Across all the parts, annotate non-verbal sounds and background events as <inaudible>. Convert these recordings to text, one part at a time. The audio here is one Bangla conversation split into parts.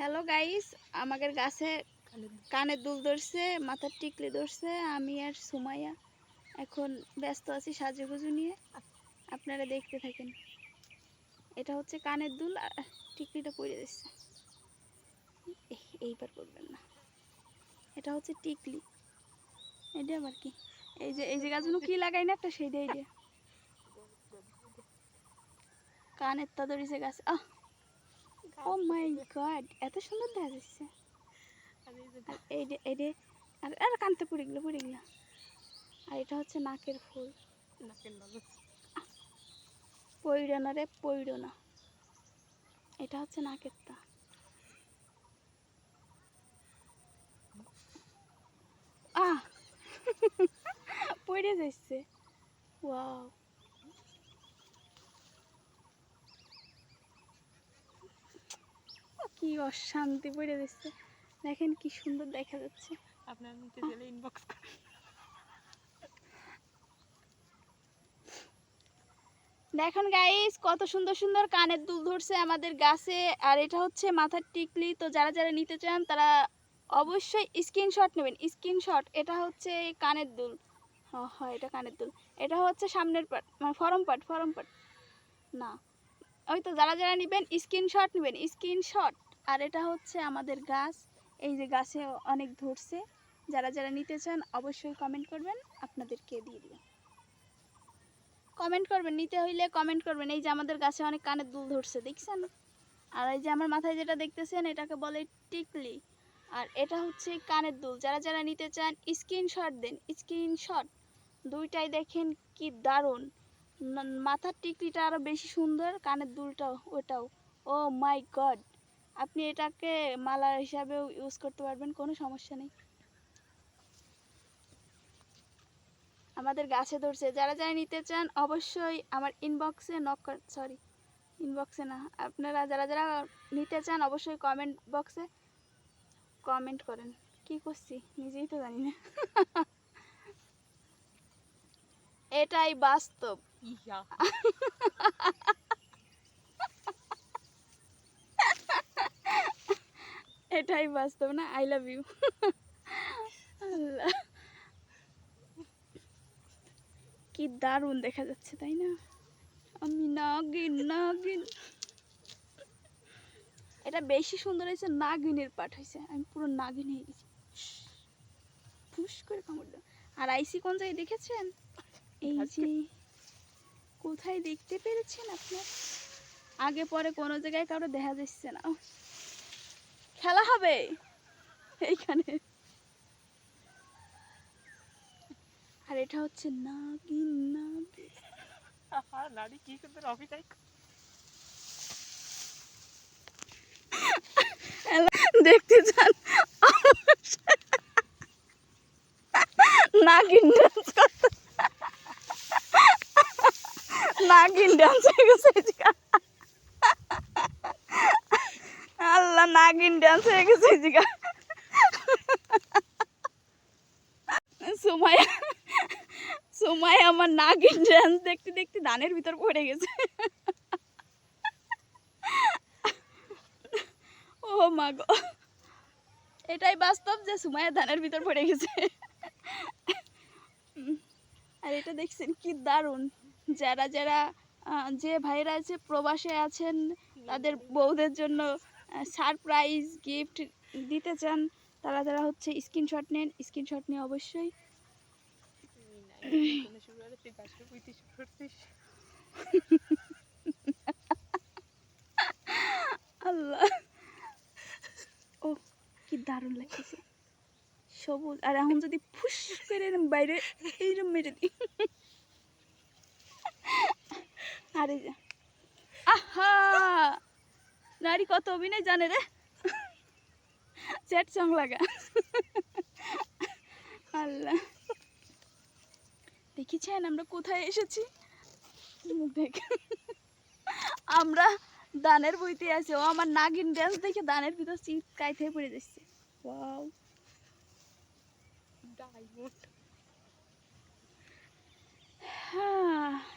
হ্যালো গাইস আমাদের গাছে কানের দুল ধরছে মাথার টিকলি ধরছে। আমি আর সুমাইয়া এখন ব্যস্ত আছি সাজুগুজু নিয়ে। আপনারা দেখতে থাকেন। এটা হচ্ছে কানের দুল, আর টিকলিটা পড়ে দিচ্ছে এইবার করবেন না। এটা হচ্ছে টিকলি। এটা আবার কি? এই যে এই যে গাছগুলো কি লাগাই না একটা, সেই দিয়ে কানের তা ধরেছে গাছ, আহ! ও মাই গড এত সুন্দর দেখা যাচ্ছে। এই আর আর কানতে পড়ে গেলো পড়ে গেলো। আর এটা হচ্ছে নাকের ফুল। পইড়ো না রে পইড়ো না। এটা হচ্ছে নাকের তা। আহ! <laughs> পড়ে যাচ্ছে। ওয়াও কি অশান্তি পড়ে যাচ্ছে দেখেন কি সুন্দর দেখা যাচ্ছে। আপনার নিতে গেলে ইনবক্স করেন দেখুন গাইস কত সুন্দর সুন্দর কানের দুল ধরছে আমাদের গাছে। আর এটা হচ্ছে মাথার টিকলি। তো যারা যারা নিতে চান তারা অবশ্যই স্ক্রিনশট নেবেন। স্ক্রিনশট এটা হচ্ছে কানের দুল। হয় এটা কানের দুল। এটা হচ্ছে সামনের পাট মানে ফরম পাট ফরম পাট। না। ওই তো যারা যারা নেবেন স্ক্রিনশট নেবেন। স্ক্রিনশট আর এটা হচ্ছে আমাদের গাছ। এই যে গাছে অনেক ধরছে। যারা যারা নিতে চান অবশ্যই কমেন্ট করবেন, আপনাদেরকে দিয়ে দিবেন কমেন্ট করবেন, নিতে হইলে কমেন্ট করবেন। এই যে আমাদের গাছে অনেক কানের দুল ধরছে, দেখছেন? আর এই যে আমার মাথায় যেটা দেখতেছেন, এটাকে বলে টিকলি। আর এটা হচ্ছে কানের দুল। যারা যারা নিতে চান স্ক্রিনশট দেন। স্ক্রিনশট দুইটাই দেখেন কি দারুণ। মাথার টিকলিটা আরও বেশি সুন্দর, কানের দুলটাও, ওটাও। ও মাই গড আপনি এটাকে মালা হিসাবেও ইউজ করতে পারবেন কোনো সমস্যা নেই। আমাদের গাছে ধরছে। যারা যারা নিতে চান অবশ্যই আমার ইনবক্সে নক সরি ইনবক্সে না আপনারা যারা যারা নিতে চান অবশ্যই কমেন্ট বক্সে কমেন্ট করেন। কি করছি? নিজেই তো জানি না। এটাই বাস্তব। ইয়া। <laughs> এটাই বাস্তব না? I love you Allah. কি দারুণ দেখা যাচ্ছে, তাই না? আমি নাগিন নাগিন। এটা বেশি সুন্দর হয়েছে নাগিনের পাঠ হয়েছে। আমি পুরো নাগিন হয়ে গেছি। ফুস করে কামড় আর আইসি কোন জায়গায় দেখেছেন? এই যে, কোথায় দেখতে পেরেছেন আপনার? আগে পরে কোনো জায়গায় কারও দেখা যাচ্ছে না। খেলা হবে? এইখানে। আর এটা হচ্ছে নাগিন আহা নারী কি সুন্দর অভিনয় করে। দেখতে চান? নাগিন ডান্স করতে নাগিন ডান্স হয়ে গেছে নাগিন ডান্স হয়ে গেছে আজকে। সুমাইয়া সুমাইয়া আমার নাগিন ডান্স দেখতে দেখতে ধানের ভিতর পড়ে গেছে। ও মা গো, এটাই বাস্তব যে সুমাইয়া ধানের ভিতর পড়ে গেছে। আর এটা দেখছেন কি দারুণ। যারা যারা যে ভাইরা আছে প্রবাসে আছেন, তাদের বউদের জন্য সারপ্রাইজ গিফট দিতে চান, তারা যারা হচ্ছে স্ক্রিনশট নেন স্ক্রিনশট নিয়ে অবশ্যই। আল্লাহ। ও, কি দারুণ লাগতেছে। সবুজ, আর এখন যদি ফুস করে বাইরে এইরকম মেরে দিই। আরে যা। আহা! নারী কত অভিনয় জানে রে? চ্যাট সং লাগা। আল্লাহ। দেখেছেন আমরা কোথায় এসেছি? মুখ দেখ। আমরা দানের বইতে আছে। ও আমার নাগিন ড্যান্স দেখে দানের ভিতর চিৎকাই থেকে পড়ে যাচ্ছে। ওয়াও ডায়মন্ড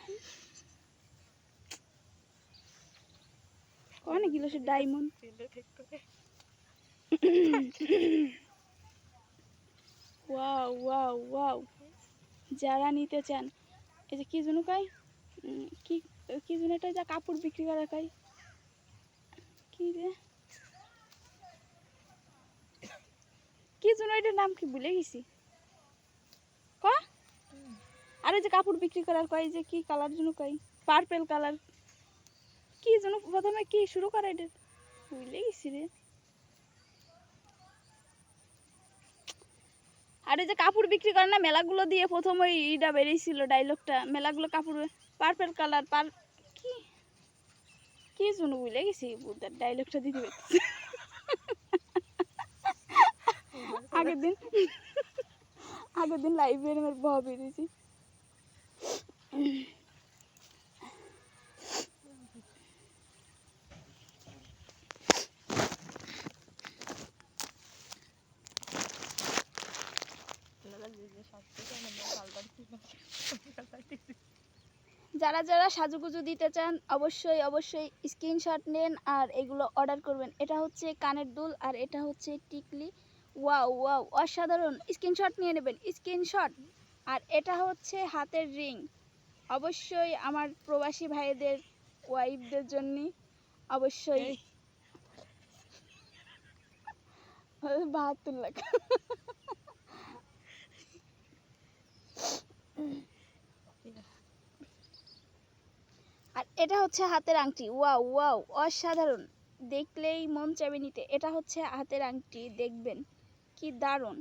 অনেক গেল সে ডায়মন্ড ওয়াও ওয়াও ওয়াও যারা নিতে চান এই যে কি জন্য উম, কি কি জন্য এটা যা কাপড় বিক্রি করা কয়? কি রে কি জন্য এটার নাম কি ভুলে গেছি। ক? আর এই যে কাপড় বিক্রি করার কয় যে কি কালার জন্য কয়? পার্পেল কালার কি যেন প্রথমে কি শুরু করে এটা? ভুলে গেছি রে। আর এই যে কাপড় বিক্রি করে না, মেলাগুলো দিয়ে প্রথম ওই ইটা বেরিয়েছিল ডাইলগটা মেলাগুলো কাপড় পার্পেল কালার পার কি? কি জন্য বুঝলে গেছি বুদ্ধার ডাইলগটা দিতে আগের দিন আগের দিন লাইভে আমার বহ বেরিয়েছি। যারা যারা সাজুগুজু দিতে চান অবশ্যই অবশ্যই স্ক্রিনশট নেন আর এগুলো অর্ডার করবেন। এটা হচ্ছে কানের দুল আর এটা হচ্ছে টিকলি। ওয়াও ওয়াও অসাধারণ। স্ক্রিনশট নিয়ে নেবেন স্ক্রিনশট আর এটা হচ্ছে হাতের রিং অবশ্যই আমার প্রবাসী ভাইদের ওয়াইফদের জন্য অবশ্যই বাহাত্তর লাখ <laughs> আর এটা হচ্ছে হাতের আংটি। ওয়াও ওয়াও অসাধারণ। দেখলেই মন চাইবে নিতে। এটা হচ্ছে হাতের আংটি দেখবেন। কি দারুণ।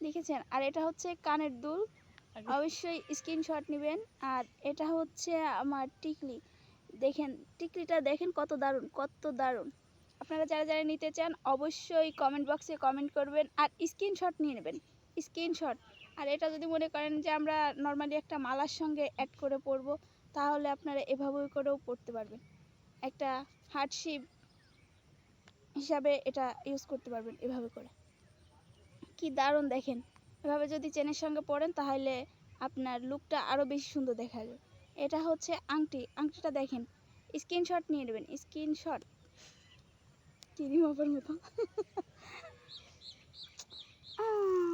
দেখেছেন? আর এটা হচ্ছে কানের দুল। অবশ্যই স্ক্রিনশট নেবেন। আর এটা হচ্ছে আমার টিকলি। দেখেন টিকলিটা দেখেন কত দারুণ কত দারুণ। আপনারা যারা যারা নিতে চান অবশ্যই কমেন্ট বক্সে কমেন্ট করবেন। আর স্ক্রিনশট নিয়ে নেবেন। স্ক্রিনশট। আর এটা যদি মনে করেন যে আমরা নর্মালি একটা মালার সঙ্গে অ্যাড করে পরবো তাহলে আপনারা এভাবে করেও পড়তে পারবেন। একটা হার্টশিপ হিসাবে এটা ইউজ করতে পারবেন এভাবে করে। কি দারুণ দেখেন। এভাবে যদি চেনের সঙ্গে পড়েন তাহলে আপনার লুকটা আরও বেশি সুন্দর দেখা যাবে এটা হচ্ছে আংটি। আংটিটা দেখেন। স্ক্রিনশট নিয়ে নেবেন। স্ক্রিনশট মাপার মতো। <laughs>